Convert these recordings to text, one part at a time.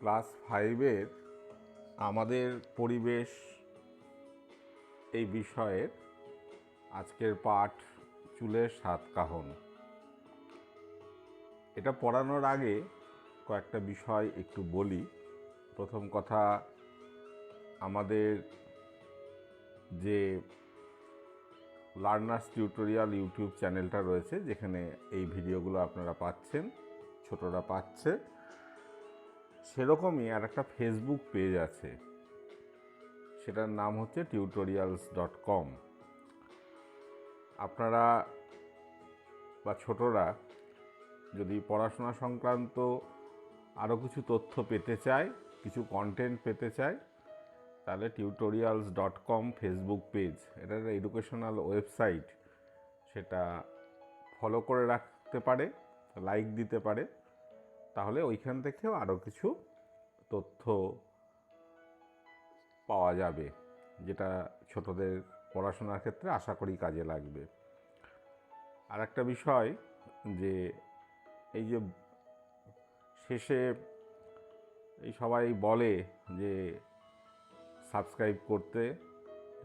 Class ফাইভের আমাদের পরিবেশ এই বিষয়ের আজকের পাঠ চুলের সাত কাহন। এটা পড়ানোর আগে কয়েকটা বিষয় একটু বলি। প্রথম কথা, আমাদের যে লার্নার্স টিউটোরিয়াল ইউটিউব চ্যানেলটা রয়েছে, যেখানে এই ভিডিওগুলো আপনারা পাচ্ছেন, ছোটরা পাচ্ছে। সেরকমই আর একটা ফেসবুক পেজ আছে। সেটার নাম হচ্ছে টিউটোরিয়ালস ডট কম আপনারা বা ছোটরা যদি পড়াশোনা সংক্রান্ত আরও কিছু তথ্য পেতে চায়, কিছু কন্টেন্ট পেতে চায়, তাহলে tutorials dot com Facebook page এটা একটা এডুকেশনাল ওয়েবসাইট সেটা ফলো করে রাখতে পারে লাইক দিতে পারে। তাহলে ওইখান থেকেও আরও কিছু তথ্য পাওয়া যাবে, যেটা ছোটদের পড়াশোনার ক্ষেত্রে আশা করি কাজে লাগবে। আর একটা বিষয় যে এই যে শেষে এই সবাই বলে যে সাবস্ক্রাইব করতে,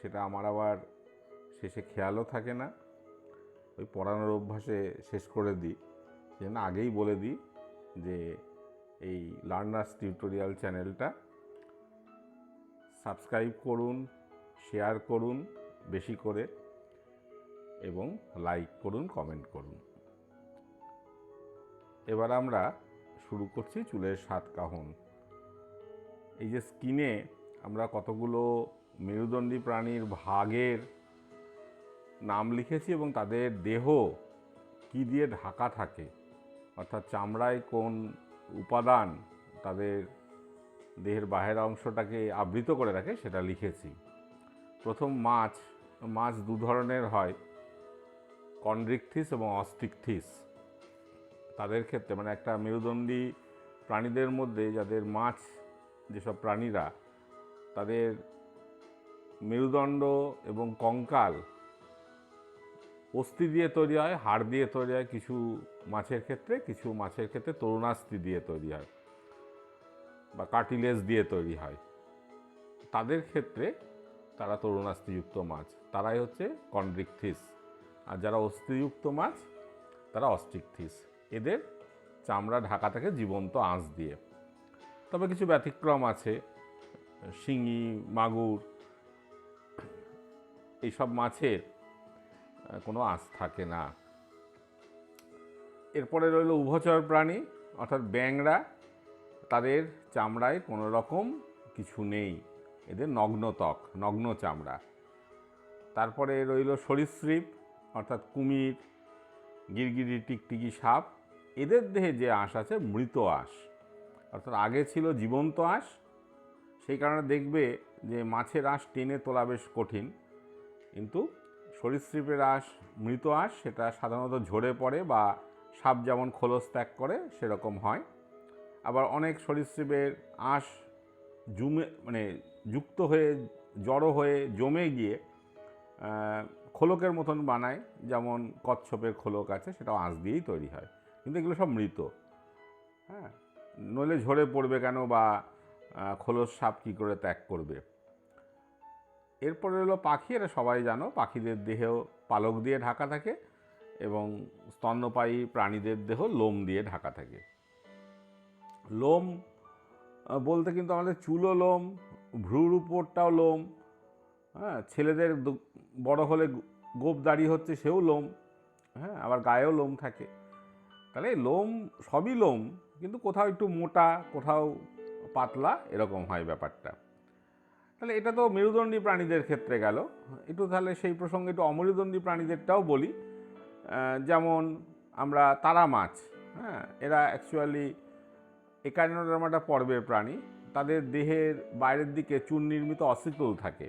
সেটা আমার আবার শেষে খেয়ালও থাকে না। ওই পড়ানোর অভ্যাসে শেষ করে দিই যেন আগেই বলে দিই। যে এই লার্নার্স টিউটোরিয়াল চ্যানেলটা সাবস্ক্রাইব করুন শেয়ার করুন বেশি করে এবং লাইক করুন কমেন্ট করুন। এবার আমরা শুরু করছি চুলের সাত কাহন। এই যে স্কিনে আমরা কতগুলো মেরুদণ্ডী প্রাণীর ভাগের নাম লিখেছি এবং তাদের দেহ কি দিয়ে ঢাকা থাকে? অর্থাৎ চামড়ায় কোন উপাদান তাদের দেহের বাহের অংশটাকে আবৃত করে রাখে সেটা লিখেছি। প্রথম মাছ মাছ দু ধরনের হয় কন্ড্রিকথিস এবং অস্টিকথিস। তাদের ক্ষেত্রে মানে একটা মেরুদণ্ডী প্রাণীদের মধ্যে যাদের মাছ যেসব প্রাণীরা, তাদের মেরুদণ্ড এবং কঙ্কাল অস্থি দিয়ে তৈরি হয়, হাড় দিয়ে তৈরি হয়, কিছু মাছের ক্ষেত্রে, কিছু মাছের ক্ষেত্রে তরুণাস্থি দিয়ে তৈরি হয় বা কার্টিলেজ দিয়ে তৈরি হয়। তাদের ক্ষেত্রে তারা তরুণাস্থিযুক্ত মাছ, তারাই হচ্ছে কন্ড্রিকথিস আর যারা অস্থিযুক্ত মাছ, তারা অস্টিকথিস এদের চামড়া ঢাকা থাকে জীবন্ত আঁশ দিয়ে। তবে কিছু ব্যতিক্রম আছে, শিঙি, মাগুর, এইসব মাছের কোনো আঁশ থাকে না। এরপরে রইল উভচর প্রাণী, অর্থাৎ ব্যাংরা। তাদের চামড়ায় কোনো রকম কিছু নেই। এদের নগ্ন ত্বক নগ্ন চামড়া। তারপরে রইল সরীসৃপ, অর্থাৎ কুমির গিরগিরি টিকটিকি সাপ। এদের দেহে যে আঁশ আছে, মৃত আঁশ। অর্থাৎ আগে ছিল জীবন্ত আঁশ। সেই কারণে দেখবে যে মাছের আঁশ টেনে তোলা বেশ কঠিন। কিন্তু সরীসৃপের আঁশ মৃত আঁশ, সেটা সাধারণত ঝরে পড়ে বা সাপ যেমন খোলস ত্যাগ করে, সেরকম হয়। আবার অনেক সরীসৃপের আঁশ জুমে মানে যুক্ত হয়ে, জড়ো হয়ে জমে গিয়ে খোলকের মতন বানায়। যেমন কচ্ছপের খোলক আছে, সেটাও আঁশ দিয়েই তৈরি হয়। কিন্তু এগুলো সব মৃত। হ্যাঁ? নইলে ঝরে পড়বে কেন বা খোলস সাপ কী করে ত্যাগ করবে? এরপরে হলো পাখি, এটা সবাই জানো। পাখিদের দেহেও পালক দিয়ে ঢাকা থাকে এবং স্তন্যপায়ী প্রাণীদের দেহ লোম দিয়ে ঢাকা থাকে। লোম বলতে কিন্তু আমাদের চুলও লোম, ভ্রুর উপরটাও লোম হ্যাঁ ছেলেদের বড় হলে গোপ দাড়ি হচ্ছে সেও লোম হ্যাঁ আবার গায়েও লোম থাকে। তাহলে লোম সবই লোম, কিন্তু কোথাও একটু মোটা, কোথাও পাতলা, এরকম হয় ব্যাপারটা। তাহলে এটা তো মেরুদণ্ডী প্রাণীদের ক্ষেত্রে গেল। একটু তাহলে সেই প্রসঙ্গে একটু অমেরুদণ্ডী প্রাণীদেরটাও বলি। যেমন আমরা তারা মাছ হ্যাঁ এরা অ্যাকচুয়ালি একাইনোডার্মাটা পর্বের প্রাণী। তাদের দেহের বাইরের দিকে চুন নির্মিত অসিকল থাকে,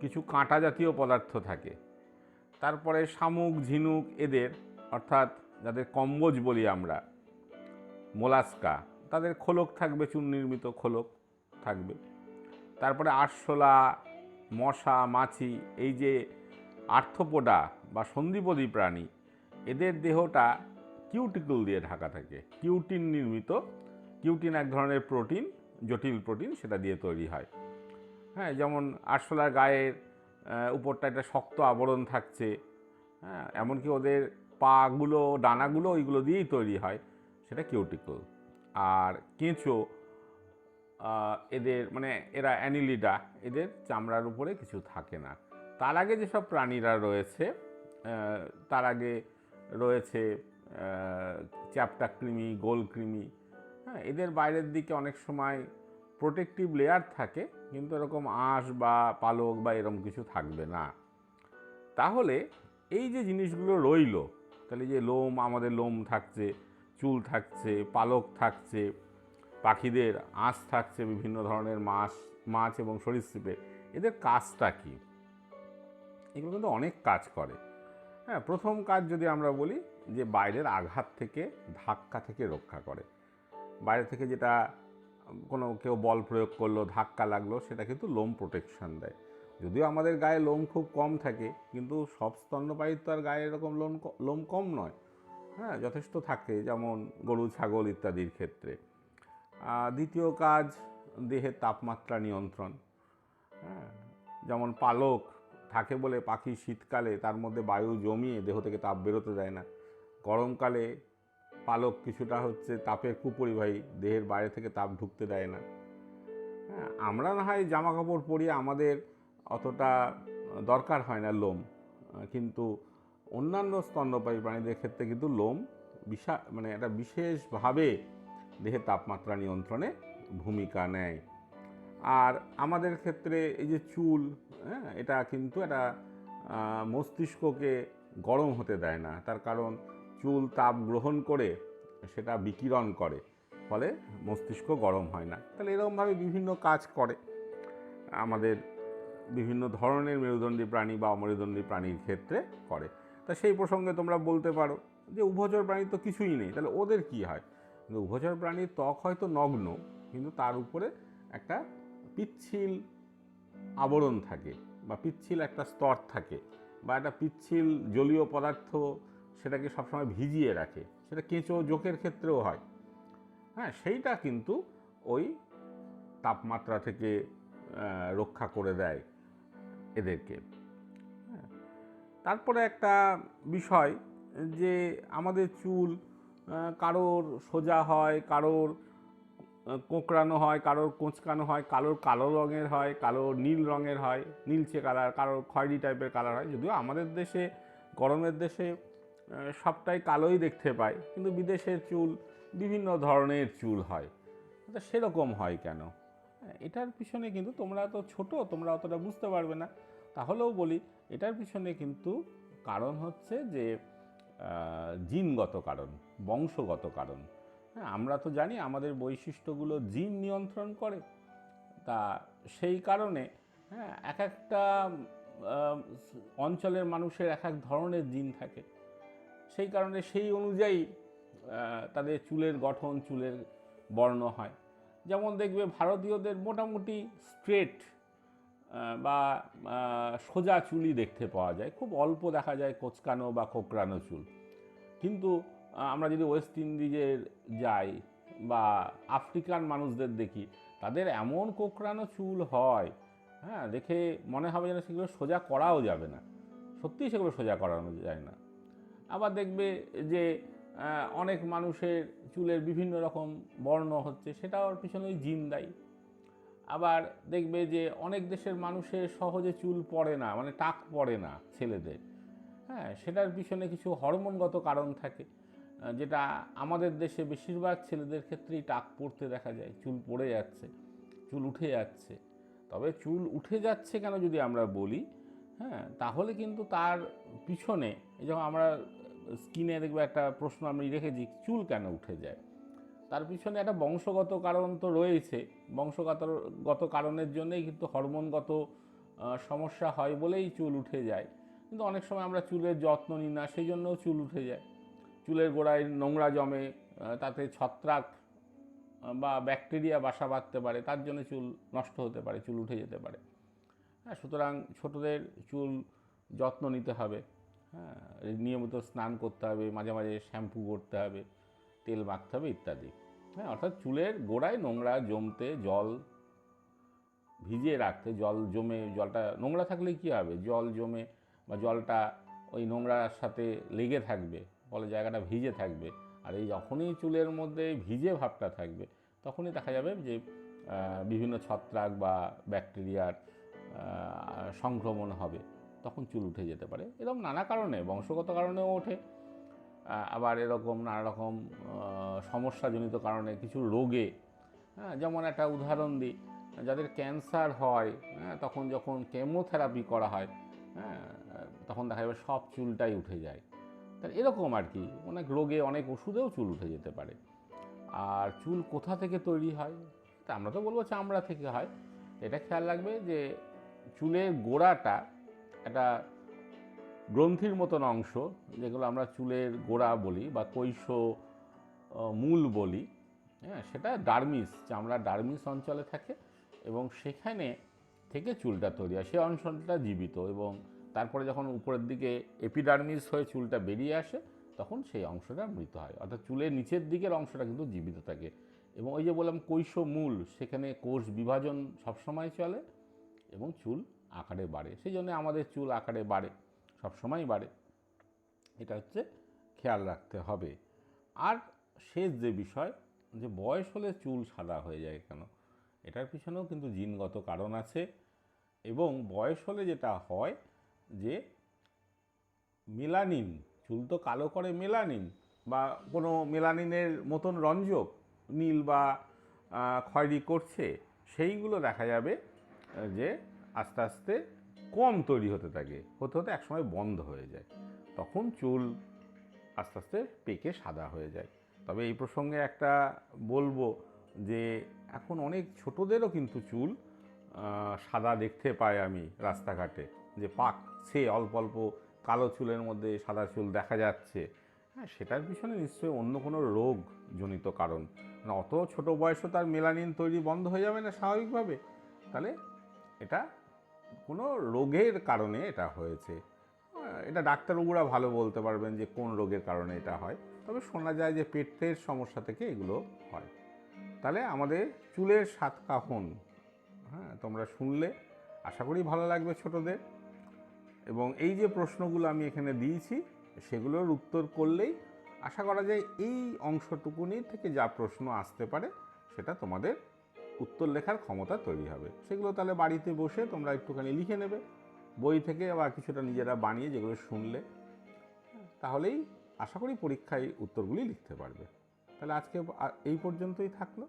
কিছু কাঁটা জাতীয় পদার্থ থাকে। তারপরে শামুক, ঝিনুক এদের, অর্থাৎ যাদের কম্বোজ বলি আমরা, মোলাস্কা, তাদের খোলক থাকবে, চুন নির্মিত খোলক থাকবে। তারপরে আরশোলা, মশা, মাছি, এই যে আর্থপোডা বা সন্ধিপদী প্রাণী, এদের দেহটা কিউটিকল দিয়ে ঢাকা থাকে। কিউটিন নির্মিত, কিউটিন এক ধরনের প্রোটিন, জটিল প্রোটিন সেটা দিয়ে তৈরি হয়। হ্যাঁ যেমন আরশোলার গায়ের উপরটা একটা শক্ত আবরণ থাকছে। হ্যাঁ এমনকি ওদের পাগুলো, ডানাগুলো ওইগুলো দিয়েই তৈরি হয়, সেটা কিউটিকল। আর কেঁচো এদের মানে এরা অ্যানিলিডা, এদের চামড়ার উপরে কিছু থাকে না। তার আগে যেসব প্রাণীরা রয়েছে তার আগে রয়েছে চ্যাপ্টা কৃমি গোল কৃমি হ্যাঁ এদের বাইরের দিকে অনেক সময় প্রোটেক্টিভ লেয়ার থাকে, কিন্তু এরকম আঁশ বা পালক বা এরকম কিছু থাকবে না। তাহলে এই যে জিনিসগুলো রইল, তাহলে যে লোম, আমাদের লোম থাকছে, চুল থাকছে, পালক থাকছে পাখিদের আঁশ থাকছে, বিভিন্ন ধরনের মাছ মাছ এবং সরীসৃপে এদের কাজটা কি? এগুলো কিন্তু অনেক কাজ করে। হ্যাঁ প্রথম কাজ যদি আমরা বলি যে বাইরের আঘাত থেকে ধাক্কা থেকে রক্ষা করে। বাইরে থেকে যেটা কোনো কেউ বল প্রয়োগ করল, ধাক্কা লাগল, সেটা কিন্তু লোম প্রোটেকশন দেয়। যদিও আমাদের গায়ে লোম খুব কম থাকে, কিন্তু সব স্তন্যপায়ীর তো আর গায়ে এরকম লোম লোম কম নয়। হ্যাঁ যথেষ্ট থাকে, যেমন গরু, ছাগল ইত্যাদির ক্ষেত্রে। দ্বিতীয় কাজ, দেহের তাপমাত্রা নিয়ন্ত্রণ। হ্যাঁ যেমন পালক থাকে বলে পাখি শীতকালে তার মধ্যে বায়ু জমিয়ে দেহ থেকে তাপ বেরোতে দেয় না। গরমকালে পালক কিছুটা হচ্ছে তাপের কুপরিবাহী, দেহের বাইরে থেকে তাপ ঢুকতে দেয় না। হ্যাঁ আমরা না হয় জামা কাপড় পরি আমাদের অতটা দরকার হয় না লোম। কিন্তু অন্যান্য স্তন্যপায়ী প্রাণীদের ক্ষেত্রে কিন্তু লোম বিশা মানে একটা বিশেষভাবে দেহের তাপমাত্রা নিয়ন্ত্রণে ভূমিকা নেয়। আর আমাদের ক্ষেত্রে এই যে চুল হ্যাঁ এটা কিন্তু আহ, মস্তিষ্ককে গরম হতে দেয় না। তার কারণ চুল তাপ গ্রহণ করে সেটা বিকিরণ করে ফলে মস্তিষ্ক গরম হয় না। তাহলে এরকমভাবে বিভিন্ন কাজ করে। আমাদের বিভিন্ন ধরনের মেরুদণ্ডী প্রাণী বা অমেরুদণ্ডী প্রাণীর ক্ষেত্রে করে। তা সেই প্রসঙ্গে তোমরা বলতে পারো যে উভচর প্রাণী তো কিছুই নেই। তাহলে ওদের কি হয়? কিন্তু উভচর প্রাণীর ত্বক হয়তো নগ্ন, কিন্তু তার উপরে একটা পিচ্ছিল আবরণ থাকে বা পিচ্ছিল একটা স্তর থাকে বা একটা পিচ্ছিল জলীয় পদার্থ সেটাকে সবসময় ভিজিয়ে রাখে, সেটা কেঁচো জোকের ক্ষেত্রেও হয় হ্যাঁ সেইটা কিন্তু ওই তাপমাত্রা থেকে রক্ষা করে দেয় এদেরকে হ্যাঁ। তারপরে একটা বিষয় যে আমাদের চুল কারোর সোজা হয়, কারোর কোঁকড়ানো হয়, কারোর কোঁচকানো হয়, কারোর কালো রঙের হয়, কারোর নীল রঙের হয়, নীলচে কালার, কারোর খয়েরি টাইপের কালার হয়। যদিও আমাদের দেশে, গরমের দেশে সবটাই কালোই দেখতে পাই কিন্তু বিদেশের চুল বিভিন্ন ধরনের চুল হয়। তা সেরকম হয় কেন? এটার পিছনে কিন্তু তোমরা তো ছোট, তোমরা অতটা বুঝতে পারবে না। তাহলেও বলি, এটার পিছনে কিন্তু কারণ হচ্ছে যে জিনগত কারণ, বংশগত কারণ। হ্যাঁ আমরা তো জানি আমাদের বৈশিষ্ট্যগুলো জিন নিয়ন্ত্রণ করে। তা সেই কারণে হ্যাঁ এক একটা অঞ্চলের মানুষের এক এক ধরনের জিন থাকে। সেই কারণে সেই অনুযায়ী তাদের চুলের গঠন, চুলের বর্ণ হয়। যেমন দেখবে ভারতীয়দের মোটামুটি স্ট্রেট বা সোজা চুলই দেখতে পাওয়া যায়। খুব অল্প দেখা যায় কোচকানো বা কোকড়ানো চুল। কিন্তু আমরা যদি ওয়েস্ট ইন্ডিজের যাই বা আফ্রিকান মানুষদের দেখি, তাদের এমন কোকড়ানো চুল হয় হ্যাঁ দেখে মনে হবে যেন সেগুলো সোজা করাও যাবে না। সত্যিই সেগুলো সোজা করানো যায় না। আবার দেখবে যে অনেক মানুষের চুলের বিভিন্ন রকম বর্ণ হচ্ছে, সেটাও ওর পিছনে জিন দায়ী। আবার দেখবে যে অনেক দেশের মানুষের সহজে চুল পড়ে না মানে টাক পড়ে না ছেলেদের। হ্যাঁ সেটার পিছনে কিছু হরমোনগত কারণ থাকে যেটা আমাদের দেশে বেশিরভাগ ছেলেদের ক্ষেত্রেই টাক পড়তে দেখা যায়, চুল পড়ে যাচ্ছে, চুল উঠে যাচ্ছে। তবে চুল উঠে যাচ্ছে কেন যদি আমরা বলি হ্যাঁ তাহলে কিন্তু তার পিছনে যখন আমরা স্কিনে দেখবে একটা প্রশ্ন আমি রেখেছি, চুল কেন উঠে যায়? তার পিছনে একটা বংশগত কারণ তো রয়েছে বংশগত গত কারণের জন্যই কিন্তু হরমোনগত সমস্যা হয় বলেই চুল উঠে যায়। কিন্তু অনেক সময় আমরা চুলের যত্ন নিই না সেই জন্যও চুল উঠে যায়। চুলের গোড়ায় নোংরা জমে তাতে ছত্রাক বা ব্যাকটেরিয়া বাসা বাঁধতে পারে, তার জন্য চুল নষ্ট হতে পারে, চুল উঠে যেতে পারে। হ্যাঁ সুতরাং ছোটদের চুল যত্ন নিতে হবে। হ্যাঁ নিয়মিত স্নান করতে হবে, মাঝে মাঝে শ্যাম্পু করতে হবে। তেল মাখতে হবে ইত্যাদি। হ্যাঁ অর্থাৎ চুলের গোড়ায় নোংরা জমতে জল ভিজিয়ে রাখতে, জল জমে, জলটা নোংরা থাকলে কি হবে? জল জমে বা জলটা ওই নোংরার সাথে লেগে থাকবে ফলে জায়গাটা ভিজে থাকবে। আর এই যখনই চুলের মধ্যে ভিজে ভাবটা থাকবে, তখনই দেখা যাবে যে বিভিন্ন ছত্রাক বা ব্যাকটেরিয়ার সংক্রমণ হবে, তখন চুল উঠে যেতে পারে। এরকম নানা কারণে, বংশগত কারণেও ওঠে। আবার এরকম নানা রকম সমস্যাজনিত কারণে কিছু রোগে হ্যাঁ যেমন একটা উদাহরণ দিই, যাদের ক্যান্সার হয় হ্যাঁ তখন যখন কেমোথেরাপি করা হয় হ্যাঁ তখন দেখা যাবে সব চুলটাই উঠে যায়। তাহলে এরকম আর কি, অনেক রোগে অনেক ওষুধেও চুল উঠে যেতে পারে। আর চুল কোথা থেকে তৈরি হয়? তা আমরা তো বলব চামড়া থেকে হয়। এটা খেয়াল রাখবে যে চুলের গোড়াটা একটা গ্রন্থির মতন অংশ, যেগুলো আমরা চুলের গোড়া বলি বা কৈশ মূল বলি হ্যাঁ সেটা ডার্মিস, চামড়া ডার্মিস অঞ্চলে থাকে এবং সেখানে থেকে চুলটা তৈরি হয়। সেই অঞ্চলটা জীবিত এবং তারপরে যখন উপরের দিকে এপিডার্মিস হয়ে চুলটা বেরিয়ে আসে, তখন সেই অংশটা মৃত হয়। অর্থাৎ চুলের নিচের দিকের অংশটা কিন্তু জীবিত থাকে। এবং ওই যে বললাম কৈশ মূল, সেখানে কোষ বিভাজন সবসময় চলে এবং চুল আকারে বাড়ে। সেই জন্য আমাদের চুল আকারে বাড়ে। সবসময় বাড়ে। এটা হচ্ছে খেয়াল রাখতে হবে। আর শেষ যে বিষয়, যে বয়স হলে চুল সাদা হয়ে যায় কেন? এটার পিছনেও কিন্তু জিনগত কারণ আছে এবং বয়স হলে যেটা হয় যে মেলানিন, চুল তো কালো করে মেলানিন বা কোনো মেলানিনের মতন রঞ্জক, নীল বা খয়রি করছে, সেইগুলো দেখা যাবে যে আস্তে আস্তে কম তৈরি হতে থাকে, হতে হতে একসময় বন্ধ হয়ে যায়। তখন চুল আস্তে আস্তে পেকে সাদা হয়ে যায়। তবে এই প্রসঙ্গে একটা বলব যে, এখন অনেক ছোটদেরও কিন্তু চুল সাদা দেখতে পাই আমি রাস্তাঘাটে। যে পাকছে অল্প অল্প কালো চুলের মধ্যে সাদা চুল দেখা যাচ্ছে। হ্যাঁ সেটার পিছনে নিশ্চয়ই অন্য কোনো রোগ জনিত কারণ। অত ছোট বয়সে তার মেলানিন তৈরি বন্ধ হয়ে যাবে না স্বাভাবিকভাবে। তাহলে এটা কোনো রোগের কারণে এটা হয়েছে। এটা ডাক্তারবাবুরা ভালো বলতে পারবেন যে কোন রোগের কারণে এটা হয়। তবে শোনা যায় যে পেটের সমস্যা থেকে এগুলো হয়। তাহলে আমাদের চুলের সাত কাহন হ্যাঁ তোমরা শুনলে। আশা করি ভালো লাগবে ছোটদের। এবং এই যে প্রশ্নগুলো আমি এখানে দিয়েছি, সেগুলোর উত্তর করলেই আশা করা যায় এই অংশটুকুনি থেকে যা প্রশ্ন আসতে পারে, সেটা তোমাদের উত্তর লেখার ক্ষমতা তৈরি হবে। সেগুলো তাহলে বাড়িতে বসে তোমরা একটুখানি লিখে নেবে। বই থেকে বা কিছুটা নিজেরা বানিয়ে যেগুলো শুনলে, তাহলেই আশা করি পরীক্ষায় উত্তরগুলি লিখতে পারবে। তাহলে আজকে এই পর্যন্তই থাকল।